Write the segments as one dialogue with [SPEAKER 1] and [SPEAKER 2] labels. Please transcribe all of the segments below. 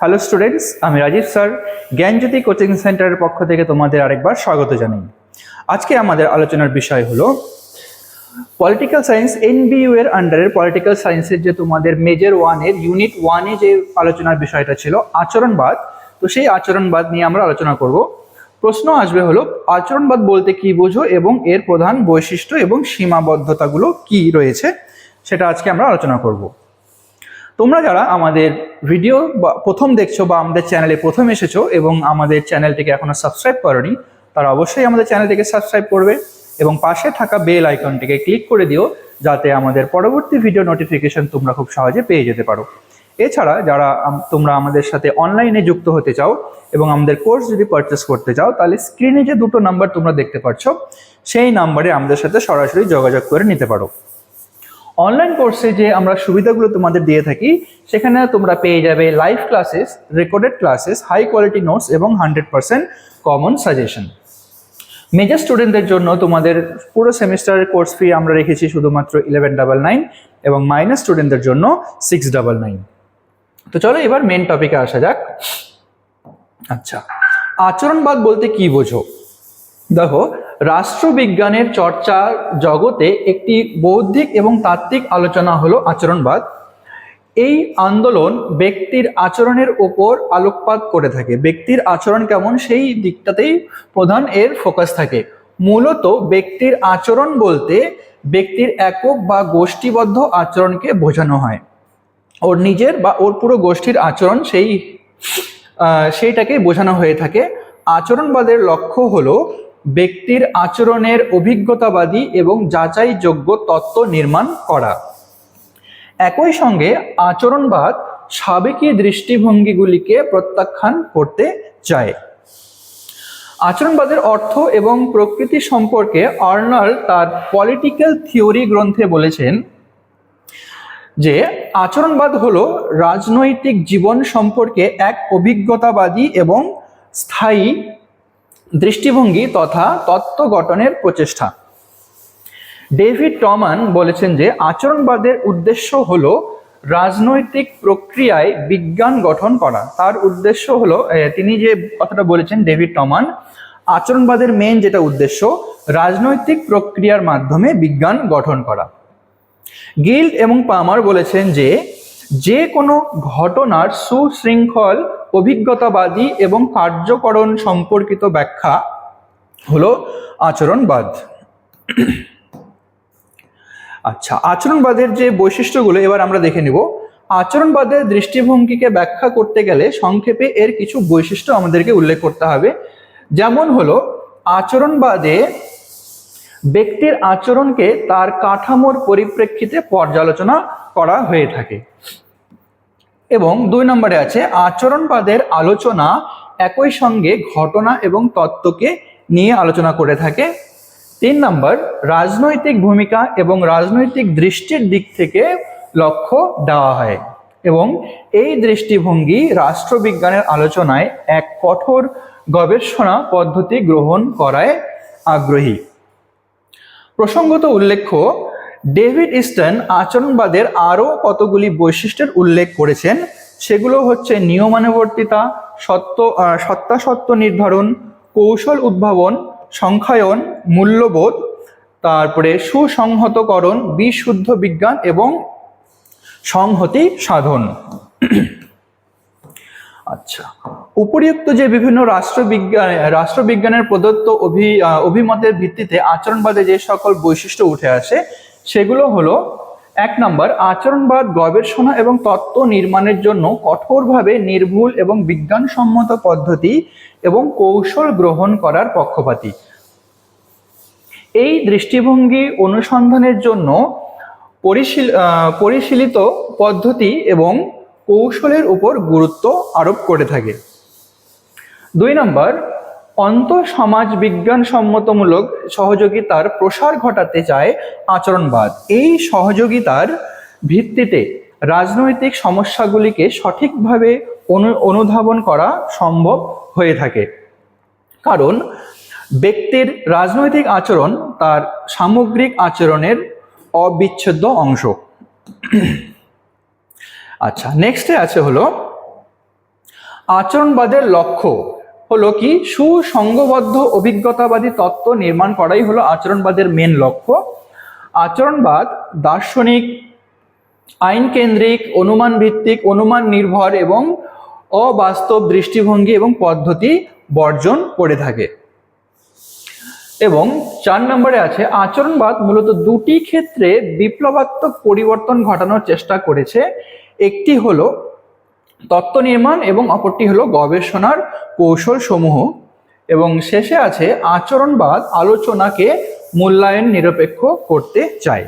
[SPEAKER 1] Hello students আমি Rajib sir জ্ঞানজ্যোতি coaching সেন্টারের পক্ষ থেকে তোমাদের আরেকবার স্বাগত জানাই। আজকে আমাদের আলোচনার বিষয় হলো পলিটিক্যাল সায়েন্স এনবিইউ এর আন্ডারের পলিটিক্যাল সায়েন্সের যে তোমাদের মেজর ওয়ানের ইউনিট ওয়ানে যে আলোচনার বিষয়টা ছিল, আচরণবাদ। তো সেই আচরণবাদ নিয়ে আমরা আলোচনা করব। প্রশ্ন আসবে হলো, আচরণবাদ বলতে কি বোঝো এবং এর প্রধান বৈশিষ্ট্য এবং সীমাবদ্ধতাগুলো কি রয়েছে, সেটা আজকে আমরা আলোচনা করব। তোমরা যারা আমাদের ভিডিও প্রথম দেখছ বা আমাদের চ্যানেলে প্রথম এসেছ এবং আমাদের চ্যানেলটিকে এখনও সাবস্ক্রাইব করনি, তারা অবশ্যই আমাদের চ্যানেলটিকে সাবস্ক্রাইব করবে এবং পাশে থাকা বেল আইকনটিকে ক্লিক করে দিও, যাতে আমাদের পরবর্তী ভিডিও নোটিফিকেশন তোমরা খুব সহজে পেয়ে যেতে পারো। এছাড়া যারা তোমরা আমাদের সাথে অনলাইনে যুক্ত হতে চাও এবং আমাদের কোর্স যদি পারচেস করতে চাও, তাহলে স্ক্রিনে যে দুটো নাম্বার তোমরা দেখতে পাচ্ছ সেই নাম্বারে আমাদের সাথে সরাসরি যোগাযোগ করে নিতে পারো। অনলাইন কোর্সে যে আমরা সুবিধাগুলো তোমাদের দিয়ে থাকি, সেখানে তোমরা পেয়ে যাবে live classes recorded classes high quality notes এবং hundred percent common suggestion major স্টুডেন্টদের জন্য তোমাদের পুরো সেমিস্টারের কোর্স ফি আমরা রেখেছি শুধুমাত্র ইলেভেন ডাবল নাইন এবং মাইনাস স্টুডেন্টদের জন্য সিক্স ডাবল নাইন তো চলো এবার মেন টপিকে আসা যাক। আচ্ছা আচরণবাদ বলতে কি বোঝো? দেখো রাষ্ট্রবিজ্ঞানের চর্চার জগতে একটি বৌদ্ধিক এবং তাত্ত্বিক আলোচনা হলো আচরণবাদ। এই আন্দোলন ব্যক্তির আচরণের ওপর আলোকপাত করে থাকে। ব্যক্তির আচরণ কেমন সেই দিকটাতেই প্রধান এর ফোকাস থাকে। মূলত ব্যক্তির আচরণ বলতে ব্যক্তির একক বা গোষ্ঠীবদ্ধ আচরণকে বোঝানো হয়। ওর নিজের বা ওর পুরো গোষ্ঠীর আচরণ সেই সেইটাকে বোঝানো হয়ে থাকে। আচরণবাদের লক্ষ্য হলো ব্যক্তির আচরণের অভিজ্ঞতাবাদী এবং যাচাইযোগ্য তত্ত্ব নির্মাণ করা। একই সঙ্গে আচরণবাদ সাবেকি দৃষ্টিভঙ্গিগুলিকে প্রত্যাখ্যান করতে চায়। আচরণবাদের অর্থ এবং প্রকৃতি সম্পর্কে আর্নাল্ড তার পলিটিক্যাল থিওরি গ্রন্থে বলেছেন যে, আচরণবাদ হলো রাজনৈতিক জীবন সম্পর্কে এক অভিজ্ঞতাবাদী এবং স্থায়ী দৃষ্টিভঙ্গি তথা তত্ত্ব গঠনের প্রচেষ্টা। ডেভিড টমান বলেছেন যে, আচরণবাদের উদ্দেশ্য হলো রাজনৈতিক প্রক্রিয়ায় বিজ্ঞান গঠন করা। তার উদ্দেশ্য হলো তিনি যে কথাটা বলেছেন, ডেভিড টমান আচরণবাদের মেন যেটা উদ্দেশ্য, রাজনৈতিক প্রক্রিয়ার মাধ্যমে বিজ্ঞান গঠন করা। গিল্ড এবং পামার বলেছেন যে যে কোনো ঘটনার সুশৃঙ্খল অভিজ্ঞতাবাদী এবং কার্যকরণ সম্পর্কিত ব্যাখ্যা হলো আচরণবাদ। আচ্ছা আচরণবাদের যে বৈশিষ্ট্যগুলো এবার আমরা দেখে নিব। আচরণবাদের দৃষ্টিভঙ্গিকে ব্যাখ্যা করতে গেলে সংক্ষেপে এর কিছু বৈশিষ্ট্য আমাদেরকে উল্লেখ করতে হবে। যেমন হলো, আচরণবাদে ব্যক্তির আচরণকে তার কাঠামোর পরিপ্রেক্ষিতে পর্যালোচনা করা হয়ে থাকে। এবং দুই নম্বরে আছে, আচরণবাদের আলোচনা একই সঙ্গে ঘটনা এবং তত্ত্বকে নিয়ে আলোচনা করে থাকে। তিন নম্বর, রাজনৈতিক ভূমিকা এবং রাজনৈতিক দৃষ্টির দিক থেকে লক্ষ্য দেওয়া হয় এবং এই দৃষ্টিভঙ্গি রাষ্ট্রবিজ্ঞানের আলোচনায় এক কঠোর গবেষণা পদ্ধতি গ্রহণ করায় আগ্রহী। প্রসঙ্গত উল্লেখ্য ডেভিড ইস্টন আচরণবাদের আরও কতগুলি বৈশিষ্ট্যের উল্লেখ করেছেন? সেগুলো হচ্ছে নিয়মানুবর্তিতা সত্য আহ, সত্তাসত্য নির্ধারণ কৌশল উদ্ভাবন সংখ্যায়ন মূল্যবোধ তারপরে সুসংহতকরণ বিশুদ্ধ বিজ্ঞান এবং সংহতি সাধন। আচ্ছা উপরিউক্ত যে বিভিন্ন রাষ্ট্রবিজ্ঞান রাষ্ট্রবিজ্ঞানের প্রদত্ত অভি অভিমতের ভিত্তিতে আচরণবাদে যে সকল বৈশিষ্ট্য উঠে আসে সেগুলো হলো, এক নম্বর, আচরণবাদ, গবেষণা এবং তত্ত্ব নির্মাণের জন্য কঠোরভাবে নির্ভুল এবং বিজ্ঞানসম্মত পদ্ধতি এবং কৌশল গ্রহণ করার পক্ষপাতী। এই দৃষ্টিভঙ্গি অনুসন্ধানের জন্য পরিশীল পরিশীলিত পদ্ধতি এবং কৌশলের উপর গুরুত্ব আরোপ করে থাকে। দুই নম্বর অন্ত সমাজ বিজ্ঞান সম্মতমূলক সহযোগিতার প্রসার ঘটাতে চায় আচরণবাদ। এই সহযোগিতার ভিত্তিতে রাজনৈতিক সমস্যাগুলিকে সঠিকভাবে অনু, অনুধাবন করা সম্ভব হয়ে থাকে। কারণ ব্যক্তির রাজনৈতিক আচরণ তার সামগ্রিক আচরণের অবিচ্ছেদ্য অংশ। আচ্ছা নেক্সটে আছে হলো আচরণবাদের লক্ষ্য। হলো কি সুসংঘবদ্ধ অভিজ্ঞতাবাদী তত্ত্ব নির্মাণ করাই হলো আচরণবাদের মেন লক্ষ্য। আচরণবাদ দার্শনিক আইন কেন্দ্রিক অনুমান ভিত্তিক অনুমান নির্ভর এবং অবাস্তব দৃষ্টিভঙ্গি এবং পদ্ধতি বর্জন করে থাকে। এবং চার নম্বরে আছে, আচরণবাদ মূলত দুটি ক্ষেত্রে বিপ্লবাত্মক পরিবর্তন ঘটানোর চেষ্টা করেছে। একটি হলো তত্ত্ব নির্মাণ এবং অপরটি হলো গবেষণার কৌশল সমূহ এবং শেষে আছে আচরণবাদ, আলোচনাকে মূল্যায়ন নিরপেক্ষ করতে চায়।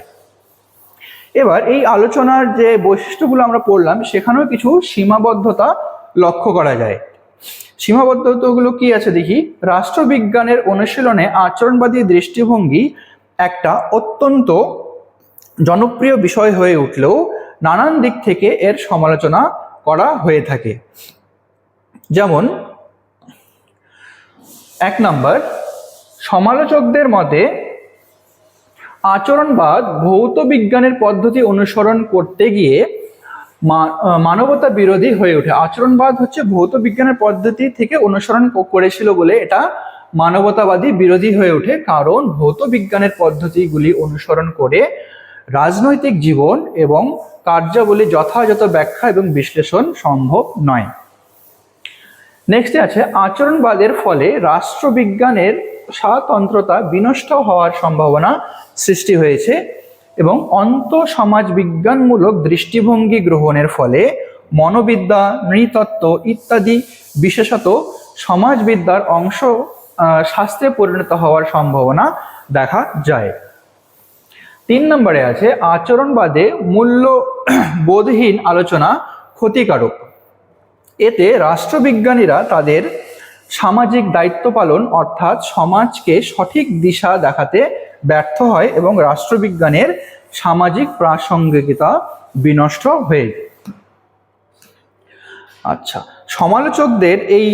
[SPEAKER 1] এবার এই আলোচনার যে বৈশিষ্ট্যগুলো আমরা পড়লাম, সেখানেও কিছু সীমাবদ্ধতা লক্ষ্য করা যায়। সীমাবদ্ধতাগুলো কি আছে দেখি? রাষ্ট্রবিজ্ঞানের অনুশীলনে আচরণবাদী দৃষ্টিভঙ্গি একটা অত্যন্ত জনপ্রিয় বিষয় হয়ে উঠলেও নানান দিক থেকে এর সমালোচনা করা হয়ে থাকে। যেমন, এক নম্বর, সমালোচকদের মতে আচরণবাদ ভৌত বিজ্ঞানের পদ্ধতি অনুসরণ করতে গিয়ে মানবতা বিরোধী হয়ে ওঠে। আচরণবাদ হচ্ছে ভৌত বিজ্ঞানের পদ্ধতি থেকে অনুসরণ করেছিল বলে এটা মানবতাবাদী বিরোধী হয়ে ওঠে। কারণ ভৌত বিজ্ঞানের পদ্ধতিগুলি অনুসরণ করে রাজনৈতিক জীবন এবং কার্যাবলী যথাযথ ব্যাখ্যা এবং বিশ্লেষণ সম্ভব নয়। নেক্সটে আছে, আচরণবাদের ফলে রাষ্ট্রবিজ্ঞানের স্বাতন্ত্রতা বিনষ্ট হওয়ার সম্ভাবনা সৃষ্টি হয়েছে এবং অন্ত সমাজ বিজ্ঞানমূলক দৃষ্টিভঙ্গি গ্রহণের ফলে মনোবিদ্যা, নৃতত্ত্ব ইত্যাদি বিশেষত সমাজবিদ্যার অংশ শাস্ত্রে পরিণত হওয়ার সম্ভাবনা দেখা যায়। তিন নম্বরে আছে, আচরণবাদে মূল্য বোধহীন আলোচনা ক্ষতিকারক এতে রাষ্ট্রবিজ্ঞানীরা তাদের সামাজিক দায়িত্ব পালন অর্থাৎ সমাজকে সঠিক দিশা দেখাতে ব্যর্থ হয় এবং রাষ্ট্রবিজ্ঞানের সামাজিক প্রাসঙ্গিকতা বিনষ্ট হয়ে। আচ্ছা সমালোচকদের এই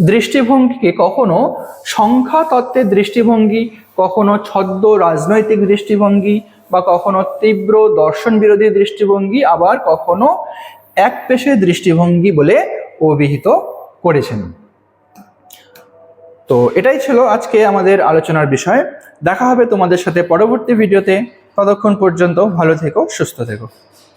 [SPEAKER 1] দৃষ্টিভঙ্গিকে কখনো সংখ্যা তত্ত্বের দৃষ্টিভঙ্গি কখনো ছদ্ম রাজনৈতিক দৃষ্টিভঙ্গি বা কখনো তীব্র দর্শন বিরোধী দৃষ্টিভঙ্গি, আবার কখনো এক পেশে দৃষ্টিভঙ্গি বলে অভিহিত করেছেন। তো এটাই ছিল আজকে আমাদের আলোচনার বিষয়। দেখা হবে তোমাদের সাথে পরবর্তী ভিডিওতে। ততক্ষণ পর্যন্ত ভালো থেকো, সুস্থ থেকো।